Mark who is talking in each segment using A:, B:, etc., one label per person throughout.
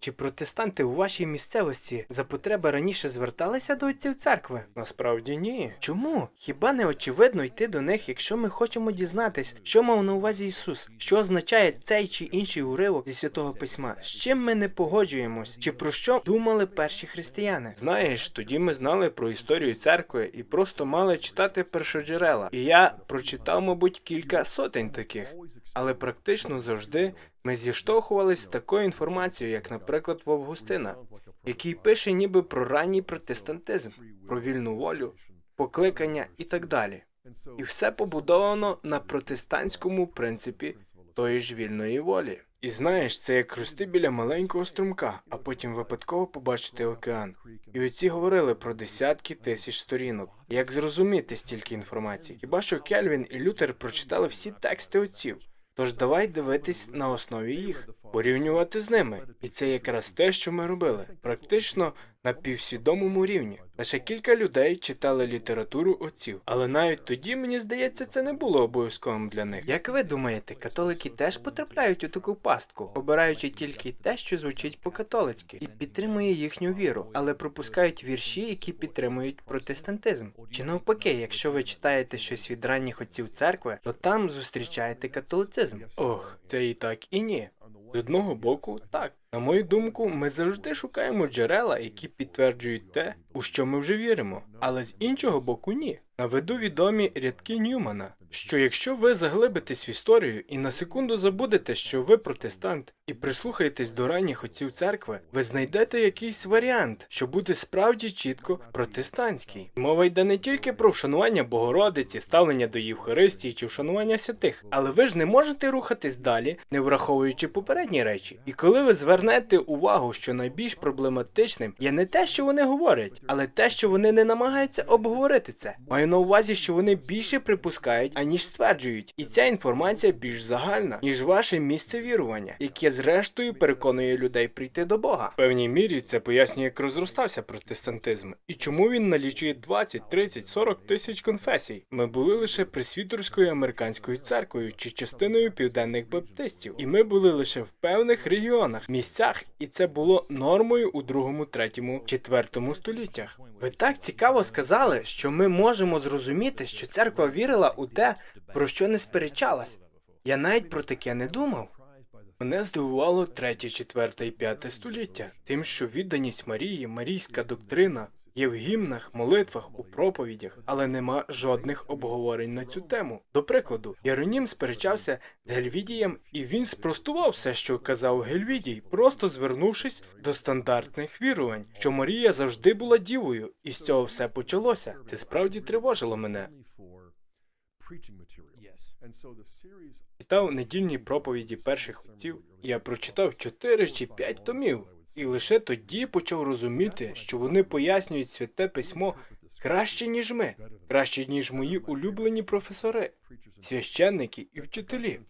A: Чи протестанти у вашій місцевості за потреби раніше зверталися до отців церкви? Насправді ні. Чому? Хіба не очевидно йти до них, якщо ми хочемо дізнатись, що мав на увазі Ісус, що означає цей чи інший уривок зі святого письма? З чим ми не погоджуємось, чи про що думали перші християни? Знаєш, тоді ми знали про історію церкви і просто мали читати першоджерела. І я прочитав, мабуть, кілька сотень таких, але практично завжди ми зіштовхувались з такою інформацією, як, наприклад, в Августина, який пише ніби про ранній протестантизм, про вільну волю, покликання і так далі. І все побудовано на протестантському принципі тої ж вільної волі. І знаєш, це як рости біля маленького струмка, а потім випадково побачити океан. І оці говорили про десятки тисяч сторінок. Як зрозуміти стільки інформації? Хіба що Кельвін і Лютер прочитали всі тексти отців? Тож давай дивитись на основі їх, порівнювати з ними. І це якраз те, що ми робили, практично на півсвідомому рівні. Лише кілька людей читали літературу отців, але навіть тоді, мені здається, це не було обов'язковим для них. Як ви думаєте, католики теж потрапляють у таку пастку, обираючи тільки те, що звучить по-католицьки, і підтримує їхню віру, але пропускають вірші, які підтримують протестантизм? Чи навпаки, якщо ви читаєте щось від ранніх отців церкви, то там зустрічаєте католицизм? Ох, це і так, і ні. З одного боку, так. На мою думку, ми завжди шукаємо джерела, які підтверджують те, у що ми вже віримо. Але з іншого боку, ні. Наведу відомі рядки Ньюмана, що якщо ви заглибитесь в історію і на секунду забудете, що ви протестант, і прислухаєтесь до ранніх отців церкви, ви знайдете якийсь варіант, що буде справді чітко протестантський. Мова йде не тільки про вшанування Богородиці, ставлення до Євхаристії чи вшанування святих, але ви ж не можете рухатись далі, не враховуючи попередні речі. І коли ви звернете увагу, що найбільш проблематичним є не те, що вони говорять, але те, що вони не намагаються обговорити це. Маю на увазі, що вони більше припускають, аніж стверджують, і ця інформація більш загальна, ніж ваше місце вірування, яке зрештою переконує людей прийти до Бога. В певній мірі це пояснює, як розростався протестантизм і чому він налічує 20, 30, 40 тисяч конфесій. Ми були лише присвітерською американською церквою чи частиною південних баптистів, і ми були лише в певних регіонах, місцях, і це було нормою у другому, третьому, четвертому століттях. Ви так цікаво сказали, що ми можемо зрозуміти, що церква вірила у те, про що не сперечалась. Я навіть про таке не думав. Мене здивувало третє, четверте і п'яте століття, тим, що відданість Марії, марійська доктрина є в гімнах, молитвах, у проповідях, але нема жодних обговорень на цю тему. До прикладу, Єронім сперечався з Гельвідієм, і він спростував все, що казав Гельвідій, просто звернувшись до стандартних вірувань, що Марія завжди була дівою, і з цього все почалося. Це справді тривожило мене. Читав недільні проповіді перших отців, я прочитав чотири чи п'ять томів, і лише тоді почав розуміти, що вони пояснюють святе письмо краще, ніж ми, краще, ніж мої улюблені професори, священники і вчителі.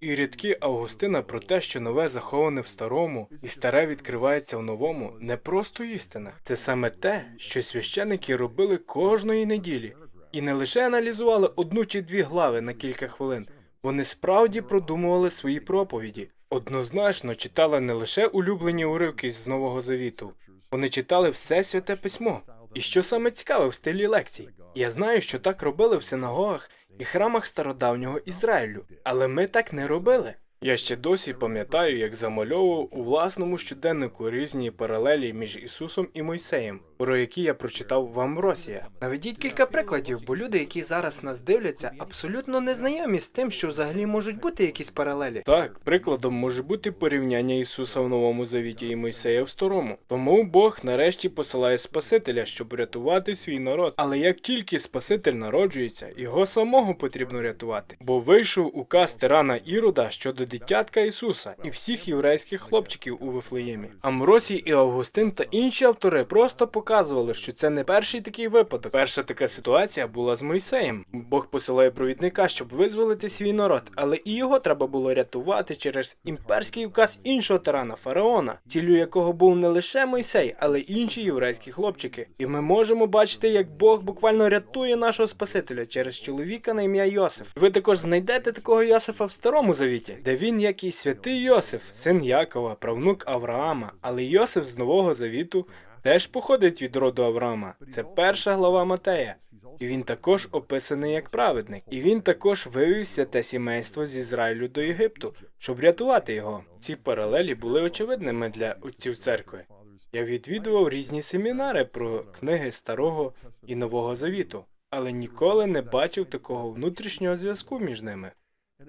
A: І рядки Августина про те, що нове заховане в старому, і старе відкривається в новому, не просто істина. Це саме те, що священники робили кожної неділі, і не лише аналізували одну чи дві глави на кілька хвилин. Вони справді продумували свої проповіді. Однозначно читали не лише улюблені уривки з Нового Завіту, вони читали все святе письмо. І що саме цікаве в стилі лекцій, я знаю, що так робили в синагогах і храмах стародавнього Ізраїлю, але ми так не робили. Я ще досі пам'ятаю, як замальовував у власному щоденнику різні паралелі між Ісусом і Мойсеєм, про які я прочитав в Амросія. Наведіть кілька прикладів, бо люди, які зараз нас дивляться, абсолютно не знайомі з тим, що взагалі можуть бути якісь паралелі. Так, прикладом може бути порівняння Ісуса в Новому Завіті і Мойсея в Старому. Тому Бог нарешті посилає Спасителя, щоб рятувати свій народ. Але як тільки Спаситель народжується, його самого потрібно рятувати, бо вийшов указ тирана Ірода щодо дитятка Ісуса і всіх єврейських хлопчиків у Вифлеємі. Амросій і Августин та інші автори просто показують. Показували, що це не перший такий випадок. Перша така ситуація була з Мойсеєм. Бог посилає провідника, щоб визволити свій народ, але і його треба було рятувати через імперський указ іншого тирана фараона, ціллю якого був не лише Мойсей, але й інші єврейські хлопчики. І ми можемо бачити, як Бог буквально рятує нашого Спасителя через чоловіка на ім'я Йосиф. Ви також знайдете такого Йосифа в старому завіті, де він, як і святий Йосиф, син Якова, правнук Авраама, але Йосиф з нового завіту теж походить від роду Авраама. Це перша глава Матея. І він також описаний як праведник. І він також вивів святе сімейство з Ізраїлю до Єгипту, щоб врятувати його. Ці паралелі були очевидними для отців церкви. Я відвідував різні семінари про книги Старого і Нового Завіту, але ніколи не бачив такого внутрішнього зв'язку між ними.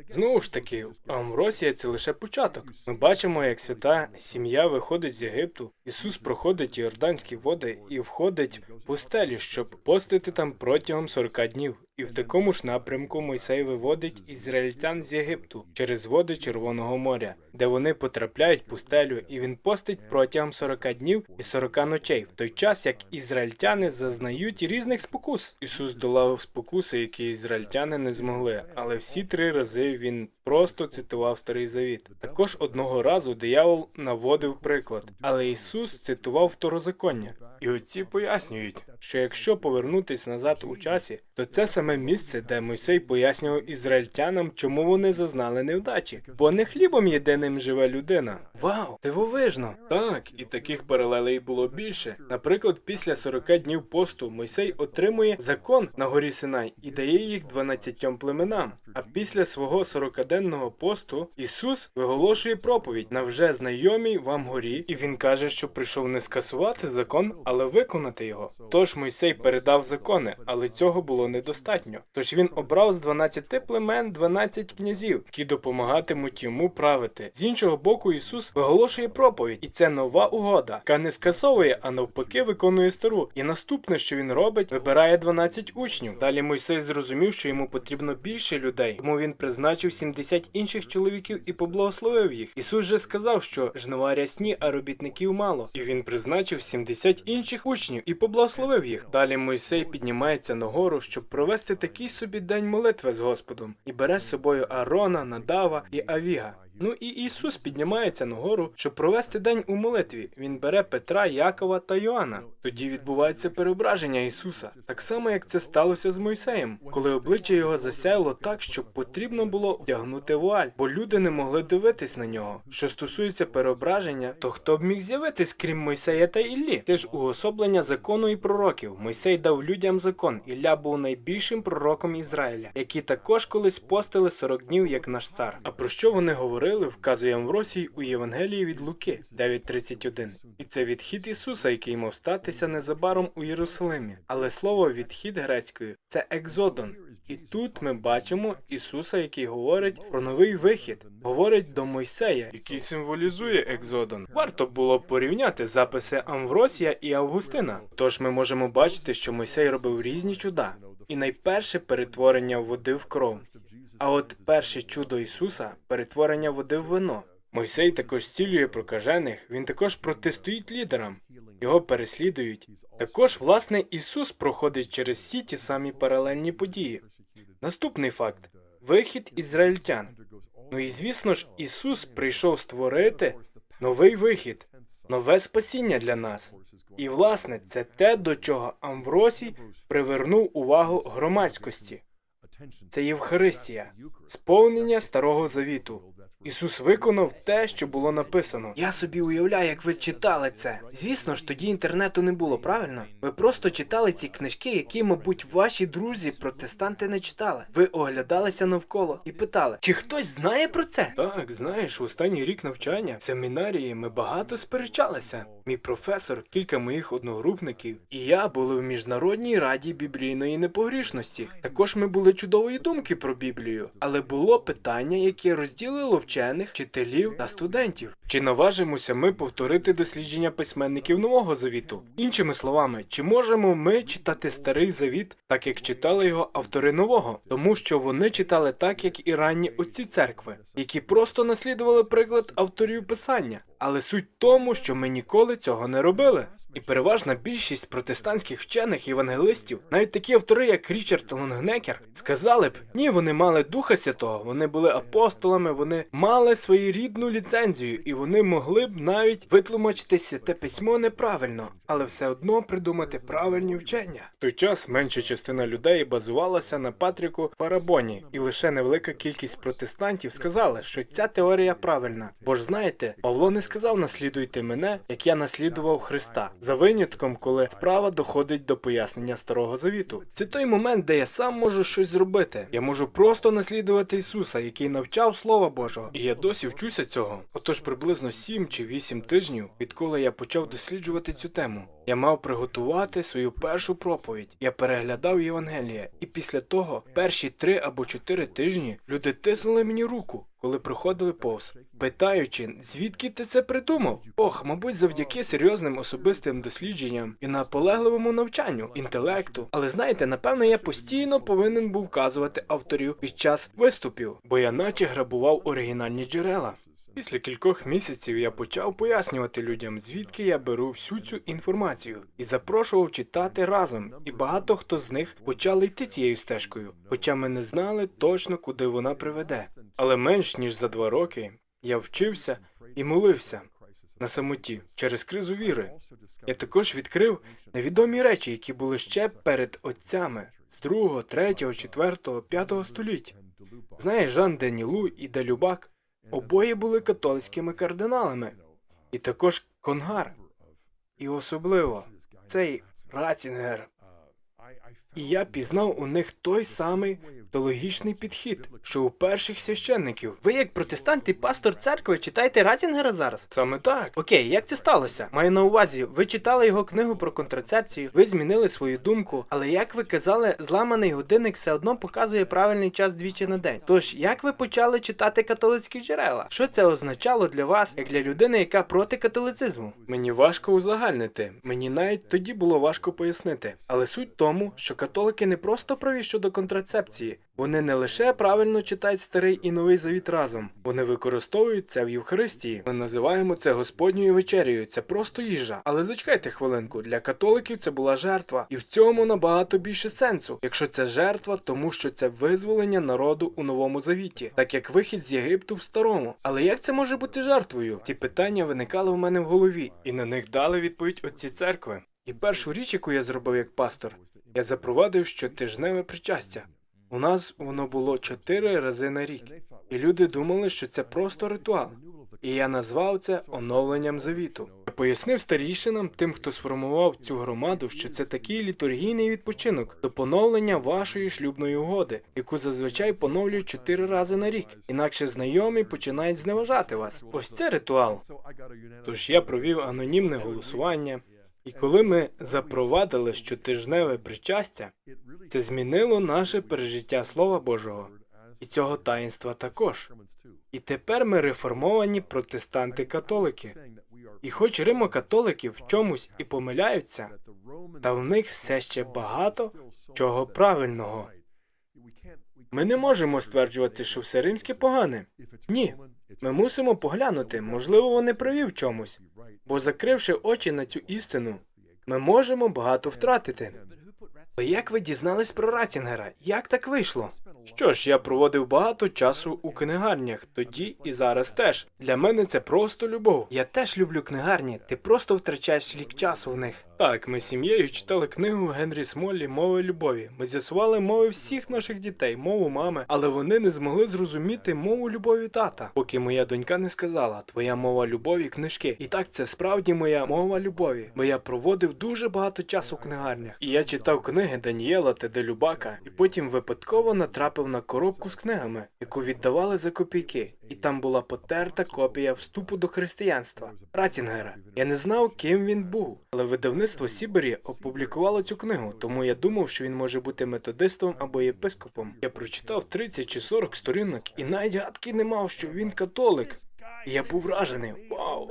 A: Знову ж таки, Амвросія це лише початок. Ми бачимо, як свята сім'я виходить з Єгипту, Ісус проходить Йорданські води і входить в пустелю, щоб постити там протягом 40 днів. І в такому ж напрямку Мойсей виводить ізраїльтян з Єгипту через води Червоного моря, де вони потрапляють пустелю, і він постить протягом 40 днів і 40 ночей, в той час як ізраїльтяни зазнають різних спокус. Ісус долав спокуси, які ізраїльтяни не змогли, але всі три рази він просто цитував старий завіт. Також одного разу диявол наводив приклад, але Ісус цитував второзаконня. І отці пояснюють, що якщо повернутись назад у часі, то це саме місце, де Мойсей пояснював ізраїльтянам, чому вони зазнали невдачі, бо не хлібом єдиним живе людина. Вау, дивовижно! Так, і таких паралелей було більше. Наприклад, після 40 днів посту Мойсей отримує закон на горі Синай і дає їх 12 племенам. А після свого 40-денного посту Ісус виголошує проповідь на вже знайомій вам горі, і він каже, що прийшов не скасувати закон, але виконати його. Тож Мойсей передав закони, але цього було недостатньо. Тож він обрав з 12 племен 12 князів, які допомагатимуть йому правити. З іншого боку, Ісус виголошує проповідь, і це нова угода, яка не скасовує, а навпаки виконує стару. І наступне, що він робить, вибирає 12 учнів. Далі Мойсей зрозумів, що йому потрібно більше людей, тому він призначив 70 інших чоловіків і поблагословив їх. Ісус же сказав, що жнива рясні, а робітників мало. І він призначив 70 інших учнів і поблагословив їх. Далі Мойсей піднімається на гору, щоб провести такий собі день молитви з Господом, і бере з собою Арона, Надава і Авіга. Ну і Ісус піднімається на гору, щоб провести день у молитві. Він бере Петра, Якова та Йоанна. Тоді відбувається переображення Ісуса, так само як це сталося з Мойсеєм, коли обличчя його засяяло так, що потрібно було вдягнути вуаль, бо люди не могли дивитись на нього. Що стосується переображення, то хто б міг з'явитись, крім Мойсея та Іллі? Це ж уособлення закону і пророків. Мойсей дав людям закон. Ілля був найбільшим пророком Ізраїля, які також колись постили 40 днів як наш цар. А про що вони говорили? Вказує Амвросій у Євангелії від Луки 9.31. І це відхід Ісуса, який мав статися незабаром у Єрусалимі. Але слово відхід грецькою це екзодон. І тут ми бачимо Ісуса, який говорить про новий вихід, говорить до Мойсея, який символізує екзодон. Варто було порівняти записи Амвросія і Августина. Тож ми можемо бачити, що Мойсей робив різні чуда, і найперше перетворення води в кров. А от перше чудо Ісуса перетворення води в вино. Мойсей також зцілює прокажених, він також протистоїть лідерам, його переслідують. Також, власне, Ісус проходить через всі ті самі паралельні події. Наступний факт вихід ізраїльтян. Ну і звісно ж, Ісус прийшов створити новий вихід, нове спасіння для нас. І, власне, це те, до чого Амвросій привернув увагу громадськості. Це Євхаристія, сповнення Старого Завіту. Ісус виконав те, що було написано. Я собі уявляю, як ви читали це. Звісно ж, тоді інтернету не було, правильно? Ви просто читали ці книжки, які, мабуть, ваші друзі, протестанти не читали. Ви оглядалися навколо і питали, чи хтось знає про це? Так, знаєш, в останній рік навчання в семінарії ми багато сперечалися. Мій професор, кілька моїх одногрупників і я були в міжнародній раді біблійної непогрішності. Також ми були чудової думки про Біблію, але було питання, яке розділило вчених, вчителів та студентів. Чи наважимося ми повторити дослідження письменників Нового Завіту? Іншими словами, чи можемо ми читати старий завіт, так як читали його автори нового, тому що вони читали так, як і ранні отці церкви, які просто наслідували приклад авторів писання. Але суть в тому, що ми ніколи цього не робили. І переважна більшість протестантських вчених євангелистів, навіть такі автори, як Річард Лонгнекер, сказали б, ні, вони мали Духа Святого, вони були апостолами, вони мали своєрідну ліцензію, і вони могли б навіть витлумачити святе письмо неправильно, але все одно придумати правильні вчення. В той час менша частина людей базувалася на Патріку Парабоні, і лише невелика кількість протестантів сказали, що ця теорія правильна. Бо ж знаєте, Павло не сказав наслідуйте мене, як я наслідував Христа, за винятком, коли справа доходить до пояснення старого завіту. Це той момент, де я сам можу щось зробити. Я можу просто наслідувати Ісуса, який навчав Слова Божого. І я досі вчуся цього. Отож, приблизно 7 чи 8 тижнів, відколи я почав досліджувати цю тему. Я мав приготувати свою першу проповідь. Я переглядав Євангелія, і після того, перші три або чотири тижні, люди тиснули мені руку, коли проходили повз, питаючи, звідки ти це придумав? Ох, мабуть, завдяки серйозним особистим дослідженням і наполегливому навчанню, інтелекту. Але знаєте, напевно, я постійно повинен був вказувати авторів під час виступів, бо я наче грабував оригінальні джерела. Після кількох місяців я почав пояснювати людям, звідки я беру всю цю інформацію, і запрошував читати разом. І багато хто з них почали йти цією стежкою, хоча ми не знали точно, куди вона приведе. Але менш ніж за два роки я вчився і молився на самоті через кризу віри. Я також відкрив невідомі речі, які були ще перед отцями з другого, третього, четвертого, п'ятого століття. Знаєш, Жан Денілу і Делюбак обоє були католицькими кардиналами, і також Конгар, і особливо цей Рацінгер. І я пізнав у них той самий теологічний підхід, що у перших священників. Ви, як протестант і пастор церкви, читаєте Ратінгера зараз? Саме так. Окей, як це сталося? Маю на увазі, ви читали його книгу про контрацепцію, ви змінили свою думку, але як ви казали, зламаний годинник все одно показує правильний час двічі на день. Тож, як ви почали читати католицькі джерела? Що це означало для вас, як для людини, яка проти католицизму? Мені важко узагальнити. Мені навіть тоді було важко пояснити. Але суть тому, що католики не просто праві щодо контрацепції. Вони не лише правильно читають старий і новий завіт разом, вони використовують це в Євхаристії. Ми називаємо це Господньою вечерею. Це просто їжа. Але зачекайте хвилинку, для католиків це була жертва, і в цьому набагато більше сенсу. Якщо це жертва, тому що це визволення народу у новому завіті, так як вихід з Єгипту в старому. Але як це може бути жертвою? Ці питання виникали в мене в голові, і на них дали відповідь отці церкви. І першу річ, яку я зробив як пастор, я запровадив щотижневе причастя. У нас воно було чотири рази на рік, і люди думали, що це просто ритуал. І я назвав це оновленням завіту. Я пояснив старійшинам, тим, хто сформував цю громаду, що це такий літургійний відпочинок до поновлення вашої шлюбної угоди, яку зазвичай поновлюють чотири рази на рік. Інакше знайомі починають зневажати вас. Ось це ритуал. Тож я провів анонімне голосування. І коли ми запровадили щотижневе причастя, це змінило наше пережиття Слова Божого і цього таїнства також. І тепер ми реформовані протестанти-католики. І хоч римо-католики в чомусь і помиляються, та в них все ще багато чого правильного. Ми не можемо стверджувати, що все римське погане. Ні, ми мусимо поглянути, можливо, вони праві в чомусь, бо закривши очі на цю істину, ми можемо багато втратити. Але як ви дізнались про Ратінгера? Як так вийшло? Що ж, я проводив багато часу у книгарнях, тоді і зараз теж. Для мене це просто любов. Я теж люблю книгарні, ти просто втрачаєш рік часу в них. Так, ми з сім'єю читали книгу Генрі Смоллі Мови любові. Ми з'ясували мови всіх наших дітей, мову мами, але вони не змогли зрозуміти мову любові тата, поки моя донька не сказала Твоя мова любові книжки. І так це справді моя мова любові, бо я проводив дуже багато часу в книгарнях. І я читав книги Даніела та Делюбака, і потім випадково натрапив на коробку з книгами, яку віддавали за копійки. І там була потерта копія вступу до християнства Ратінгера. Я не знав, ким він був, але видавництво Сібері опублікувало цю книгу, тому я думав, що він може бути методистом або єпископом. Я прочитав 30 чи 40 сторінок і навіть гадки не мав, що він католик. І я був вражений.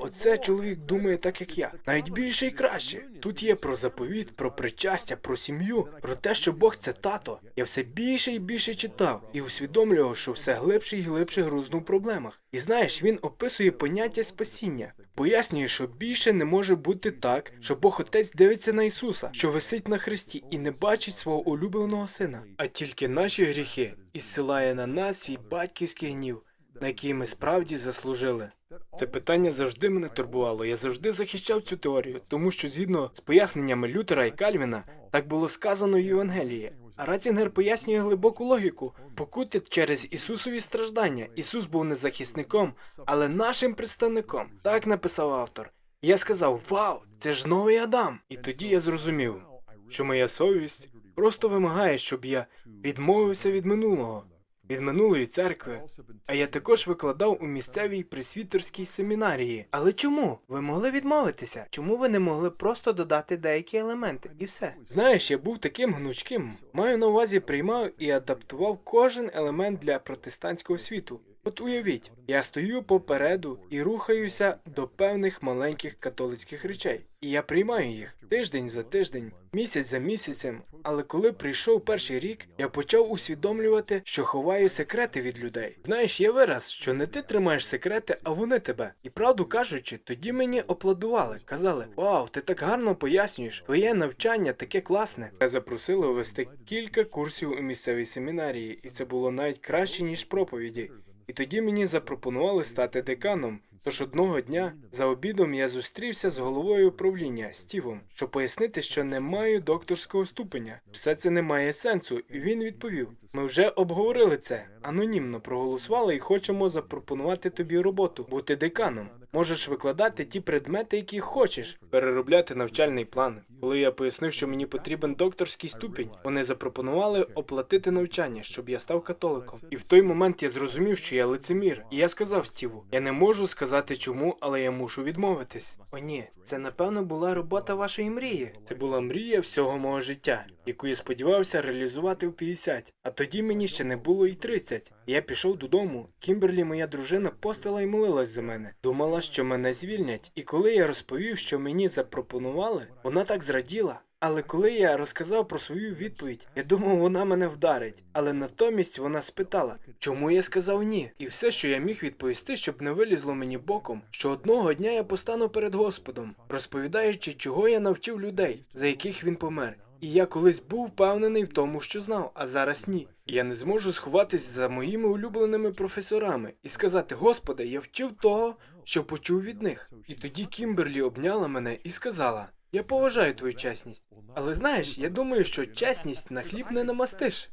A: Оце чоловік думає так, як я. Навіть більше і краще. Тут є про заповіт, про причастя, про сім'ю, про те, що Бог це тато. Я все більше і більше читав і усвідомлював, що все глибше і глибше грузнув в проблемах. І знаєш, він описує поняття спасіння. Пояснює, що більше не може бути так, що Бог Отець дивиться на Ісуса, що висить на хресті, і не бачить свого улюбленого сина, а тільки наші гріхи і зсилає на нас свій батьківський гнів, на який ми справді заслужили. Це питання завжди мене турбувало. Я завжди захищав цю теорію, тому що згідно з поясненнями Лютера і Кальвіна, так було сказано в Євангелії. А Ратінгер пояснює глибоку логіку. Покути через Ісусові страждання. Ісус був не захисником, але нашим представником. Так написав автор. І я сказав: Вау, це ж новий Адам! І тоді я зрозумів, що моя совість просто вимагає, щоб я відмовився від минулого, від минулої церкви. А я також викладав у місцевій присвітерській семінарії. Але чому? Ви могли відмовитися? Чому ви не могли просто додати деякі елементи і все? Знаєш, я був таким гнучким. Маю на увазі приймав і адаптував кожен елемент для протестантського світу. От уявіть, я стою попереду і рухаюся до певних маленьких католицьких речей. І я приймаю їх тиждень за тиждень, місяць за місяцем. Але коли прийшов перший рік, я почав усвідомлювати, що ховаю секрети від людей. Знаєш, є вираз, що не ти тримаєш секрети, а вони тебе. І правду кажучи, тоді мені опладували, казали: Вау, ти так гарно пояснюєш, твоє навчання таке класне. Мене запросили вести кілька курсів у місцевій семінарії, і це було навіть краще ніж проповіді. І тоді мені запропонували стати деканом. Тож одного дня за обідом я зустрівся з головою управління Стівом, щоб пояснити, що не маю докторського ступеня. Все це не має сенсу, і він відповів: ми вже обговорили це, анонімно проголосували і хочемо запропонувати тобі роботу, бути деканом. Можеш викладати ті предмети, які хочеш, переробляти навчальний план. Коли я пояснив, що мені потрібен докторський ступінь, вони запропонували оплатити навчання, щоб я став католиком. І в той момент я зрозумів, що я лицемір. І я сказав Стіву: я не можу сказати чому, але я мушу відмовитись. О, ні, це напевно була робота вашої мрії. Це була мрія всього мого життя, яку я сподівався реалізувати в 50. А тоді мені ще не було і 30. Я пішов додому. Кімберлі, моя дружина, постила і молилась за мене. Думала, що мене звільнять. І коли я розповів, що мені запропонували, вона так зраділа. Але коли я розказав про свою відповідь, я думав, вона мене вдарить. Але натомість вона спитала, чому я сказав ні, і все, що я міг відповісти, щоб не вилізло мені боком, що одного дня я постану перед Господом, розповідаючи, чого я навчив людей, за яких він помер. І я колись був впевнений в тому, що знав, а зараз ні. Я не зможу сховатись за моїми улюбленими професорами і сказати: Господи, я вчив того, що почув від них. І тоді Кімберлі обняла мене і сказала: Я поважаю твою чесність. Але знаєш, я думаю, що чесність на хліб не намастиш.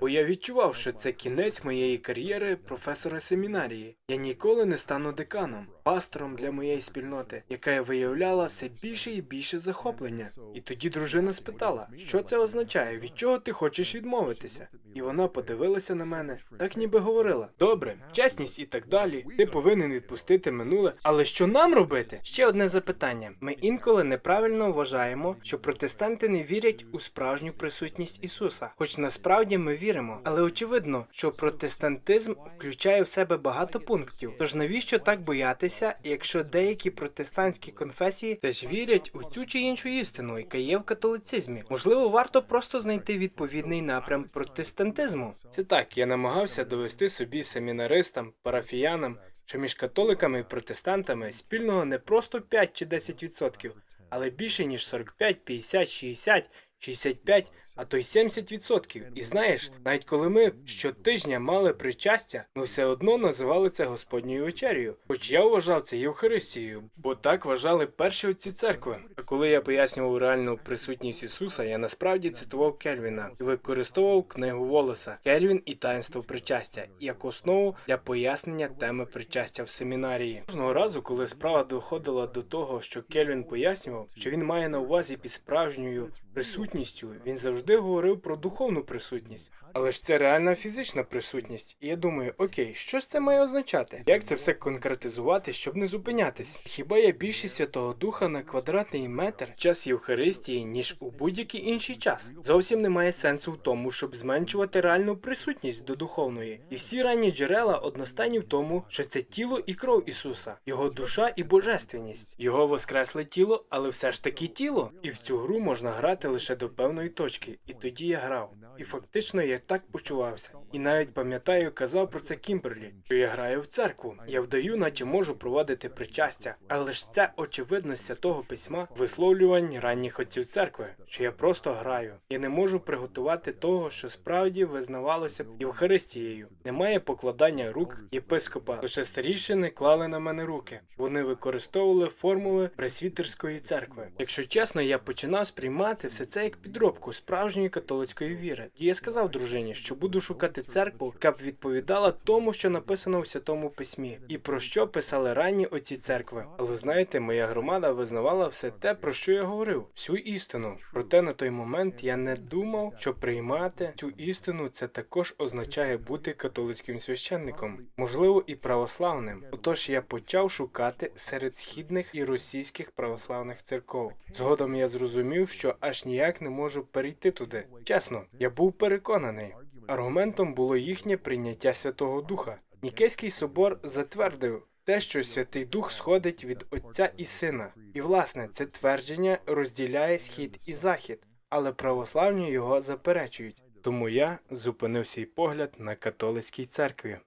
A: Бо я відчував, що це кінець моєї кар'єри професора семінарії. Я ніколи не стану деканом, пастором для моєї спільноти, яка виявляла все більше і більше захоплення. І тоді дружина спитала, що це означає, від чого ти хочеш відмовитися? І вона подивилася на мене, так ніби говорила: Добре, чесність і так далі. Ти повинен відпустити минуле. Але що нам робити? Ще одне запитання: ми інколи неправильно вважаємо, що протестанти не вірять у справжню присутність Ісуса, хоч насправді ми віримо. Але очевидно, що протестантизм включає в себе багато пунктів. Тож навіщо так боятися, якщо деякі протестантські конфесії теж вірять у цю чи іншу істину, яка є в католицизмі? Можливо, варто просто знайти відповідний напрям протестантизму. Це так, я намагався довести собі семінаристам, парафіянам, що між католиками і протестантами спільного не просто 5 чи 10%, але більше ніж 45, 50, 60, 65, а то й 70%. І знаєш, навіть коли ми щотижня мали причастя, ми все одно називали це Господньою вечерею. Хоч я вважав це Євхаристією, бо так вважали перші отці церкви. А коли я пояснював реальну присутність Ісуса, я насправді цитував Кельвіна і використовував книгу Волоса Кельвін і таїнство причастя як основу для пояснення теми причастя в семінарії. Кожного разу, коли справа доходила до того, що Кельвін пояснював, що він має на увазі під справжньою присутністю, він завжди завжди говорив про духовну присутність. Але ж це реальна фізична присутність. І я думаю, окей, що ж це має означати? Як це все конкретизувати, щоб не зупинятись? Хіба є більше Святого Духа на квадратний метр час Євхаристії, ніж у будь-який інший час? Зовсім немає сенсу в тому, щоб зменшувати реальну присутність до духовної. І всі ранні джерела одностайні в тому, що це тіло і кров Ісуса, його душа і божественність, його воскресле тіло, але все ж таки тіло. І в цю гру можна грати лише до певної точки. І тоді я грав. І фактично я так почувався. І навіть пам'ятаю, казав про це Кімберлі, що я граю в церкву. Я вдаю, наче можу проводити причастя. Але ж це очевидно з святого письма висловлювань ранніх отців церкви, що я просто граю. Я не можу приготувати того, що справді визнавалося б Євхаристією. Немає покладання рук єпископа, лише старішини клали на мене руки. Вони використовували формули пресвітерської церкви. Якщо чесно, я починав сприймати все це як підробку справжньої католицької віри. І я сказав дружині, що буду шукати церкву, яка б відповідала тому, що написано в святому письмі, і про що писали ранні оці церкви. Але знаєте, моя громада визнавала все те, про що я говорив, всю істину. Проте на той момент я не думав, що приймати цю істину це також означає бути католицьким священником, можливо, і православним. Отож я почав шукати серед східних і російських православних церков. Згодом я зрозумів, що аж ніяк не можу перейти туди. Чесно, я був переконаний. Аргументом було їхнє прийняття Святого Духа. Нікейський собор затвердив те, що Святий Дух сходить від Отця і Сина. І власне це твердження розділяє схід і захід, але православні його заперечують. Тому я зупинив свій погляд на католицькій церкві.